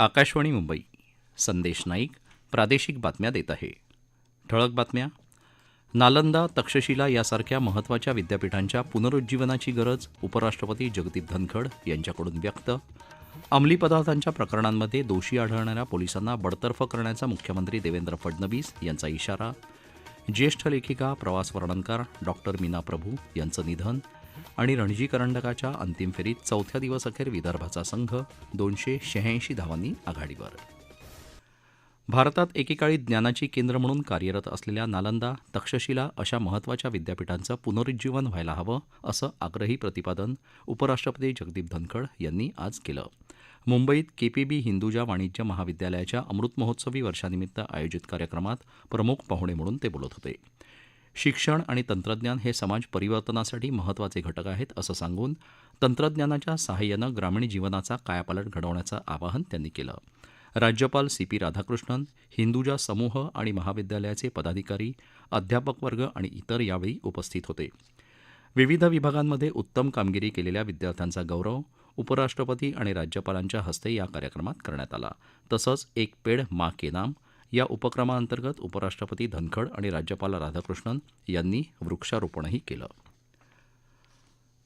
आकाशवाणी मुंबई. संदेश नाईक प्रादेशिक बातम्या देत आहे. ठळक बातम्या. नालंदा तक्षशिला यासारख्या महत्त्वाच्या विद्यापीठांच्या पुनरुज्जीवनाची गरज उपराष्ट्रपती जगदीप धनखड यांच्याकडून व्यक्त. अंमली पदार्थांच्या प्रकरणांमध्ये दोषी आढळणाऱ्या पोलिसांना बडतर्फ करण्याचा मुख्यमंत्री देवेंद्र फडणवीस यांचा इशारा. ज्येष्ठ लेखिका प्रवास वर्णनकार डॉक्टर मीना प्रभू यांचं निधन. आणि रणजी करंडकाच्या अंतिम फेरीत चौथ्या दिवस अखेर विदर्भाचा संघ दोनशे शहाऐंशी धावांनी आघाडीवर. भारतात एकेकाळी ज्ञानाची केंद्र म्हणून कार्यरत असलेल्या नालंदा तक्षशिला अशा महत्त्वाच्या विद्यापीठांचं पुनरुज्जीवन व्हायला हवं असं आग्रही प्रतिपादन उपराष्ट्रपती जगदीप धनखड यांनी आज केलं. मुंबईत केपीबी हिंदुजा वाणिज्य महाविद्यालयाच्या अमृत महोत्सवी वर्षानिमित्त आयोजित कार्यक्रमात प्रमुख पाहुणे म्हणून ते बोलत होते. शिक्षण आणि तंत्रज्ञान हे समाज परिवर्तनासाठी महत्त्वाचे घटक आहेत असं सांगून तंत्रज्ञानाच्या सहाय्यानं ग्रामीण जीवनाचा कायापालट घडवण्याचं आवाहन त्यांनी केलं. राज्यपाल सी पी राधाकृष्णन हिंदुजा समूह आणि महाविद्यालयाचे पदाधिकारी अध्यापक वर्ग आणि इतर यावेळी उपस्थित होते. विविध विभागांमध्ये उत्तम कामगिरी केलेल्या विद्यार्थ्यांचा गौरव उपराष्ट्रपती आणि राज्यपालांच्या हस्ते या कार्यक्रमात करण्यात आला. तसंच एक पेड मा के नाम या उपक्रमाअंतर्गत उपराष्ट्रपती धनखड आणि राज्यपाल राधाकृष्णन यांनी वृक्षारोपणही केलं.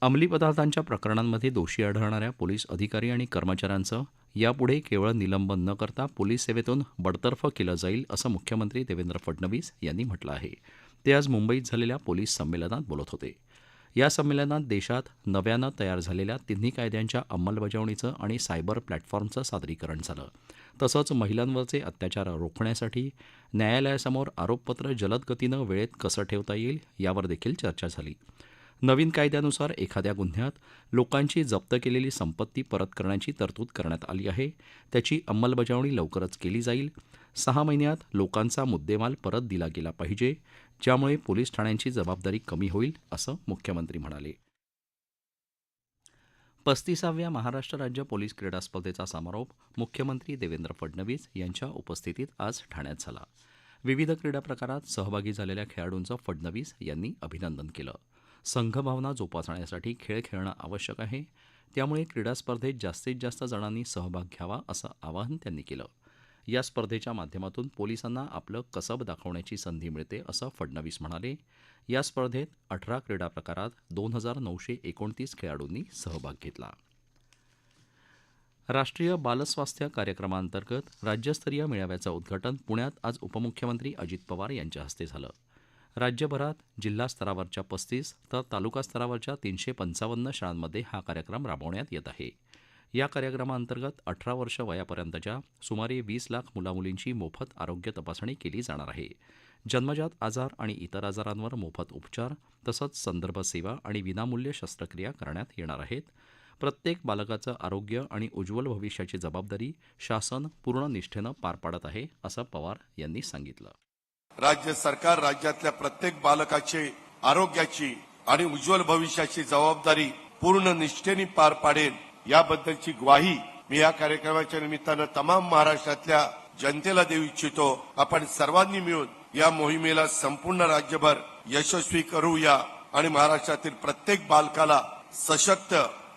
अंमली पदार्थांच्या प्रकरणांमध्ये दोषी आढळणाऱ्या पोलीस अधिकारी आणि कर्मचाऱ्यांचं यापुढे केवळ निलंबन न करता पोलीस सेवेतून बडतर्फ केलं जाईल असं मुख्यमंत्री देवेंद्र फडणवीस यांनी म्हटलं आहे. ते आज मुंबईत झालेल्या पोलीस संमेलनात बोलत होते. या संमेलनात देशात नव्यानं तयार झालेल्या तिन्ही कायद्यांच्या अंमलबजावणीचं आणि सायबर प्लॅटफॉर्मचं सादरीकरण झालं. तसंच महिलांवरचे अत्याचार रोखण्यासाठी न्यायालयासमोर आरोपपत्र जलद गतीनं वेळेत कसं ठेवता येईल यावर देखील चर्चा झाली. नवीन कायद्यानुसार एखाद्या गुन्ह्यात लोकांची जप्त केलेली संपत्ती परत करण्याची तरतूद करण्यात आली आहे. त्याची अंमलबजावणी लवकरच केली जाईल. सहा महिन्यात लोकांचा मुद्देमाल परत दिला गेला पाहिजे ज्यामुळे पोलीस ठाण्यांची जबाबदारी कमी होईल असं मुख्यमंत्री म्हणाले. पस्तीसाव्या महाराष्ट्र राज्य पोलीस क्रीडा स्पर्धेचा समारोप मुख्यमंत्री देवेंद्र फडणवीस यांच्या उपस्थितीत आज ठाण्यात झाला. विविध क्रीडा प्रकारात सहभागी झालेल्या खेळाडूंचं फडणवीस यांनी अभिनंदन केलं. संघभावना जोपासण्यासाठी खेळ खेळणं आवश्यक आहे त्यामुळे क्रीडा स्पर्धेत जास्तीत जास्त जणांनी सहभाग घ्यावा असं आवाहन त्यांनी केलं. या स्पर्धेच्या माध्यमातून पोलिसांना आपलं कसब दाखवण्याची संधी मिळते असं फडणवीस म्हणाले. या स्पर्धेत अठरा क्रीडा प्रकारात दोन हजार नऊशे एकोणतीस खेळाडूंनी सहभाग घेतला. राष्ट्रीय बालस्वास्थ्य कार्यक्रमांतर्गत राज्यस्तरीय मेळाव्याचं उद्घाटन पुण्यात आज उपमुख्यमंत्री अजित पवार यांच्या हस्ते झालं. राज्यभरात जिल्हा स्तरावरच्या पस्तीस तर तालुका स्तरावरच्या तीनशे पंचावन्न शाळांमध्ये हा कार्यक्रम राबवण्यात येत आहे. या कार्यक्रमाअंतर्गत अठरा वर्ष वयापर्यंतच्या सुमारे वीस लाख मुलामुलींची मोफत आरोग्य तपासणी केली जाणार आहे. जन्मजात आजार आणि इतर आजारांवर मोफत उपचार तसंच संदर्भ सेवा आणि विनामूल्य शस्त्रक्रिया करण्यात येणार आहेत. प्रत्येक बालकाचं आरोग्य आणि उज्ज्वल भविष्याची जबाबदारी शासन पूर्ण निष्ठेनं पार पाडत आहे असं पवार यांनी सांगितलं. राज्य सरकार राज्यातल्या प्रत्येक बालकाची आरोग्याची आणि उज्ज्वल भविष्याची जबाबदारी पूर्ण निष्ठेने पार पाडेल याबद्दलची ग्वाही मी या कार्यक्रमाच्या निमित्तानं तमाम महाराष्ट्रातल्या जनतेला देऊ इच्छितो. आपण सर्वांनी मिळून या मोहिमेला संपूर्ण राज्यभर यशस्वी करूया आणि महाराष्ट्रातील प्रत्येक बालकाला सशक्त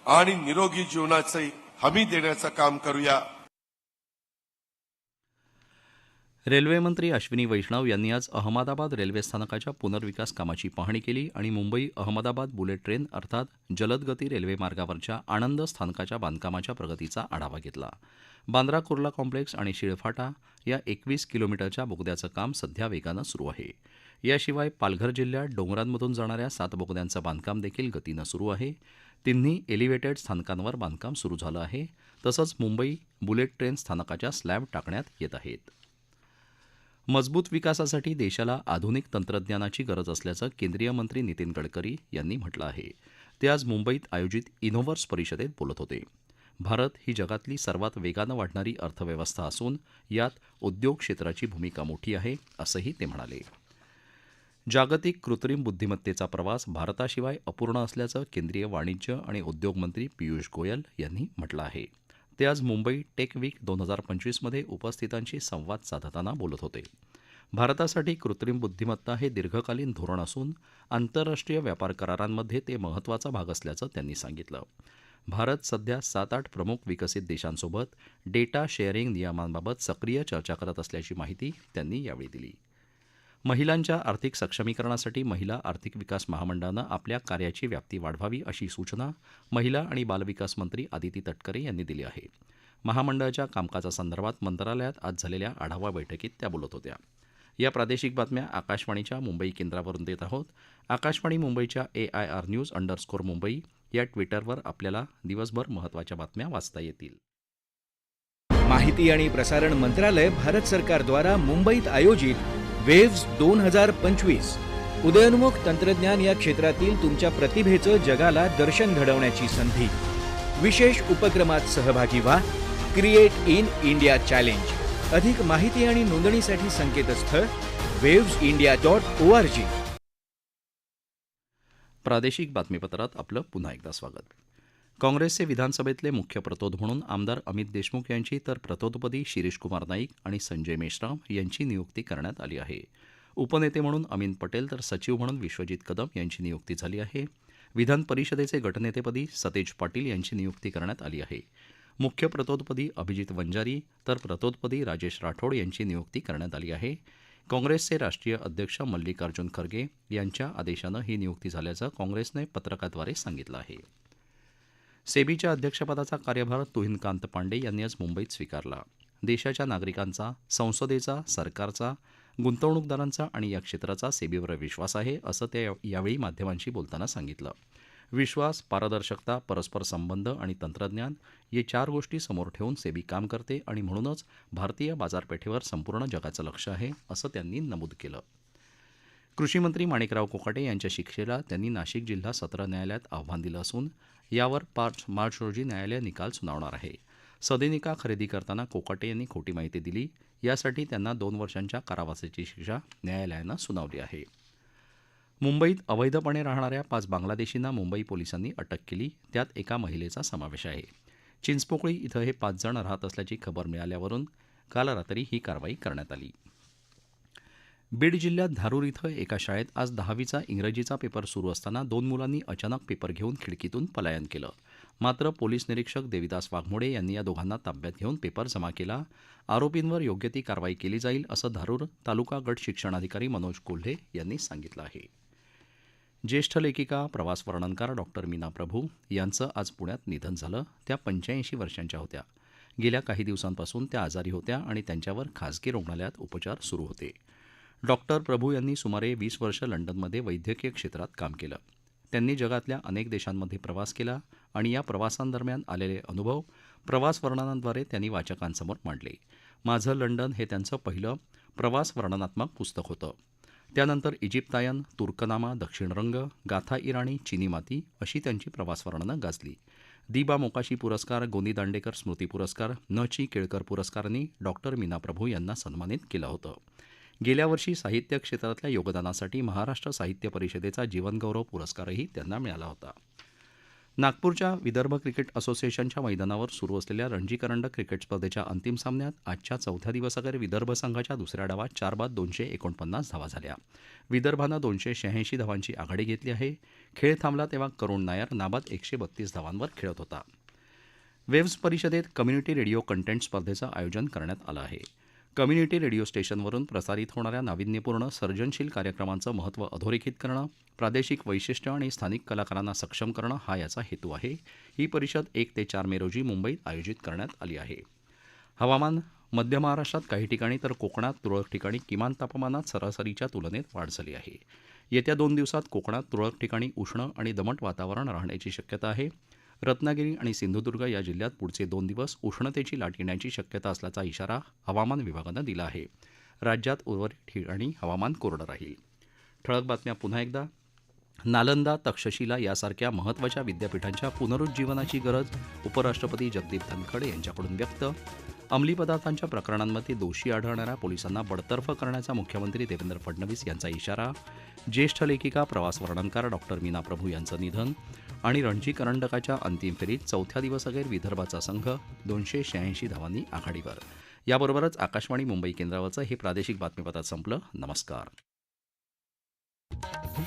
आणि निरोगी जीवनाची हमी देण्याचं काम करूया. रेल्वेमंत्री अश्विनी वैष्णव यांनी आज अहमदाबाद रेल्वे स्थानकाच्या पुनर्विकास कामाची पाहणी केली आणि मुंबई अहमदाबाद बुलेट ट्रेन अर्थात जलदगती रेल्वे मार्गावरच्या आनंद स्थानकाच्या बांधकामाच्या प्रगतीचा आढावा घेतला. बांद्रा कुर्ला कॉम्प्लेक्स आणि शिळफाटा या एकवीस किलोमीटरच्या बोगद्याचं काम सध्या वेगानं सुरू आहे. याशिवाय पालघर जिल्ह्यात डोंगरांमधून जाणाऱ्या सात बोगद्यांचं बांधकाम देखील गतीनं सुरू आहे. तिन्ही एलिव्हेटेड स्थानकांवर बांधकाम सुरू झालं आहे. तसंच मुंबई बुलेट ट्रेन स्थानकाच्या स्लॅब टाकण्यात येत आहेत. मजबूत विकासासाठी देशाला आधुनिक तंत्रज्ञानाची गरज असल्याचं केंद्रीय मंत्री नितीन गडकरी यांनी म्हटलं आहे. ते आज मुंबईत आयोजित इनोव्हर्स परिषदेत बोलत होते. भारत ही जगातली सर्वात वेगानं वाढणारी अर्थव्यवस्था असून यात उद्योग क्षेत्राची भूमिका मोठी आहे असंही ते म्हणाले. जागतिक कृत्रिम बुद्धिमत्तेचा प्रवास भारताशिवाय अपूर्ण असल्याचं केंद्रीय वाणिज्य आणि उद्योग मंत्री पियुष गोयल यांनी म्हटलं आहे. ते आज मुंबई टेक वीक दोन हजार पंचवीसमध्ये उपस्थितांशी संवाद साधताना बोलत होते. भारतासाठी कृत्रिम बुद्धिमत्ता हे दीर्घकालीन धोरण असून आंतरराष्ट्रीय व्यापार करारांमध्ये ते महत्त्वाचा भाग असल्याचं त्यांनी सांगितलं. भारत सध्या सात आठ प्रमुख विकसित देशांसोबत डेटा शेअरिंग नियमांबाबत सक्रिय चर्चा करत असल्याची माहिती त्यांनी यावेळी दिली. महिलांच्या आर्थिक सक्षमीकरणासाठी महिला आर्थिक विकास महामंडळानं आपल्या कार्याची व्याप्ती वाढवावी अशी सूचना महिला आणि बालविकास मंत्री आदिती तटकरे यांनी दिली आहे. महामंडळाच्या कामकाजासंदर्भात मंत्रालयात आज झालेल्या आढावा बैठकीत त्या बोलत होत्या. या प्रादेशिक बातम्या आकाशवाणीच्या मुंबई केंद्रावरून देत आहोत. आकाशवाणी मुंबईच्या A I R news underscore Mumbai या ट्विटरवर आपल्याला दिवसभर महत्त्वाच्या बातम्या वाचता येतील. माहिती आणि प्रसारण मंत्रालय भारत सरकारद्वारा मुंबईत आयोजित वेव्स दोन हजार पंचवीस. उदयोन्मुख तंत्रज्ञान या क्षेत्रातील तुमच्या प्रतिभेचं जगाला दर्शन घडवण्याची संधी. विशेष उपक्रमात सहभागी व्हा. क्रिएट इन इंडिया चॅलेंज अधिक माहिती आणि नोंदणीसाठी संकेतस्थळ waves India dot O R G प्रादेशिक बातमीपत्रात आपलं पुन्हा एकदा स्वागत. काँग्रेसचे विधानसभेतले मुख्य प्रतोद म्हणून आमदार अमित देशमुख यांची तर प्रतोदपदी शिरीषकुमार नाईक आणि संजय मेश्राम यांची नियुक्ती करण्यात आली आहे. उपनेते म्हणून अमीन पटेल तर सचिव म्हणून विश्वजित कदम यांची नियुक्ती झाली आहे. विधान परिषदेचे गटनेतेपदी सतेज पाटील यांची नियुक्ती करण्यात आली आहे. मुख्य प्रतोदपदी अभिजित वंजारी तर प्रतोदपदी राजेश राठोड यांची नियुक्ती करण्यात आली आहे. काँग्रेसचे राष्ट्रीय अध्यक्ष मल्लिकार्जुन खरगे यांच्या आदेशानं ही नियुक्ती झाल्याचं काँग्रेसने पत्रकाद्वारे सांगितलं आहे. सेबीच्या अध्यक्षपदाचा कार्यभार तुहिनकांत पांडे यांनी आज मुंबईत स्वीकारला. देशाच्या नागरिकांचा संसदेचा सरकारचा गुंतवणूकदारांचा आणि या क्षेत्राचा सेबीवर विश्वास आहे असं ते यावेळी माध्यमांशी बोलताना सांगितलं. विश्वास पारदर्शकता परस्पर संबंध आणि तंत्रज्ञान या चार गोष्टी समोर ठेवून सेबी काम करते आणि म्हणूनच भारतीय बाजारपेठेवर संपूर्ण जगाचं लक्ष आहे असं त्यांनी नमूद केलं. कृषीमंत्री माणिकराव कोकाटे यांच्या शिक्षेला त्यांनी नाशिक जिल्हा सत्र न्यायालयात आव्हान दिलं असून यावर पाच मार्च रोजी न्यायालय निकाल सुनावणार आहे. सदनिका खरेदी करताना कोकाटे यांनी खोटी माहिती दिली. यासाठी त्यांना दोन वर्षांच्या कारावासाची शिक्षा न्यायालयानं सुनावली आहे. मुंबईत अवैधपणे राहणाऱ्या पाच बांगलादेशींना मुंबई पोलिसांनी अटक केली. त्यात एका महिलेचा समावेश आहे. चिंचपोकळी इथं हे पाच जण राहत असल्याची खबर मिळाल्यावरून काल रात्री ही कारवाई करण्यात आली. बीड जिल्ह्यात धारूर इथं एका शाळेत आज दहावीचा इंग्रजीचा पेपर सुरू असताना दोन मुलांनी अचानक पेपर घेऊन खिडकीतून पलायन केलं. मात्र पोलीस निरीक्षक देविदास वाघमोडे यांनी या दोघांना ताब्यात घेऊन पेपर जमा केला. आरोपींवर योग्य ती कारवाई केली जाईल असं धारूर तालुका गट शिक्षणाधिकारी मनोज कोल्हे यांनी सांगितलं आहे. ज्येष्ठ लेखिका प्रवास वर्णनकार डॉक्टर मीना प्रभू यांचं आज पुण्यात निधन झालं. त्या पंच्याऐंशी वर्षांच्या होत्या. गेल्या काही दिवसांपासून त्या आजारी होत्या आणि त्यांच्यावर खासगी रुग्णालयात उपचार सुरू होते. डॉक्टर प्रभू यांनी सुमारे वीस वर्ष लंडनमध्ये वैद्यकीय क्षेत्रात काम केलं. त्यांनी जगातल्या अनेक देशांमध्ये प्रवास केला आणि या प्रवासांदरम्यान आलेले अनुभव प्रवास वर्णनाद्वारे त्यांनी वाचकांसमोर मांडले. माझं लंडन हे त्यांचं पहिलं प्रवास वर्णनात्मक पुस्तक होतं. त्यानंतर इजिप्तायन तुर्कनामा दक्षिण रंग गाथा इराणी चिनी माती अशी त्यांची प्रवास वर्णनं गाजली. दिबा मोकाशी पुरस्कार गोनी दांडेकर स्मृती पुरस्कार न ची केळकर पुरस्कारांनी डॉक्टर मीना प्रभू यांना सन्मानित केलं होतं. गेल्या वर्षी साहित्य क्षेत्रातल्या योगदानासाठी महाराष्ट्र साहित्य परिषदेचा जीवनगौरव पुरस्कारही त्यांना मिळाला होता. नागपूरच्या विदर्भ क्रिकेट असोसिएशनच्या मैदानावर सुरू असलेल्या रणजी करंडक क्रिकेट स्पर्धेच्या अंतिम सामन्यात आजच्या चौथ्या दिवसाखेर विदर्भ संघाच्या दुसऱ्या डावात चार बाद दोनशे एकोणपन्नास धावा झाल्या. विदर्भानं दोनशे शहाऐंशी धावांची आघाडी घेतली आहे. खेळ थांबला तेव्हा करुण नायर नाबाद एकशे बत्तीस धावांवर खेळत होता. वेव्स परिषदेत कम्युनिटी रेडिओ कंटेंट स्पर्धेचं आयोजन करण्यात आलं आहे. कम्युनिटी रेडिओ स्टेशनवरून प्रसारित होणाऱ्या नाविन्यपूर्ण सर्जनशील कार्यक्रमांचं महत्त्व अधोरेखित करणं प्रादेशिक वैशिष्ट्य आणि स्थानिक कलाकारांना सक्षम करणं हा याचा हेतू आहे. ही परिषद एक ते चार मे रोजी मुंबईत आयोजित करण्यात आली आहे. हवामान मध्य महाराष्ट्रात काही ठिकाणी तर कोकणात तुरळक ठिकाणी किमान तापमानात सरासरीच्या तुलनेत वाढ झाली आहे. येत्या दोन दिवसात कोकणात तुरळक ठिकाणी उष्ण आणि दमट वातावरण राहण्याची शक्यता आहे. रत्नागिरी आणि सिंधुदुर्ग या जिल्ह्यात पुढचे दोन दिवस उष्णतेची लाट येण्याची शक्यता असल्याचा इशारा हवामान विभागानं दिला आहे. राज्यात उर्वरित ठिकाणी हवामान कोरडं राहील. ठळक बातम्या पुन्हा एकदा. नालंदा तक्षशिला यासारख्या महत्त्वाच्या विद्यापीठांच्या पुनरुज्जीवनाची गरज उपराष्ट्रपती जगदीप धनखड यांच्याकडून व्यक्त अंमली पदार्थांच्या प्रकरणांमध्ये दोषी आढळणाऱ्या पोलिसांना बडतर्फ करण्याचा मुख्यमंत्री देवेंद्र फडणवीस यांचा इशारा ज्येष्ठ लेखिका प्रवास वर्णनकार डॉक्टर मीना प्रभू यांचं निधन आणि रणजी करंडकाच्या अंतिम फेरीत चौथ्या दिवसअखेर विदर्भाचा संघ दोनशे शहाऐंशी धावांनी आघाडीवर. याबरोबरच आकाशवाणी मुंबई केंद्रावरचं हे प्रादेशिक बातमीपत्र संपलं. नमस्कार.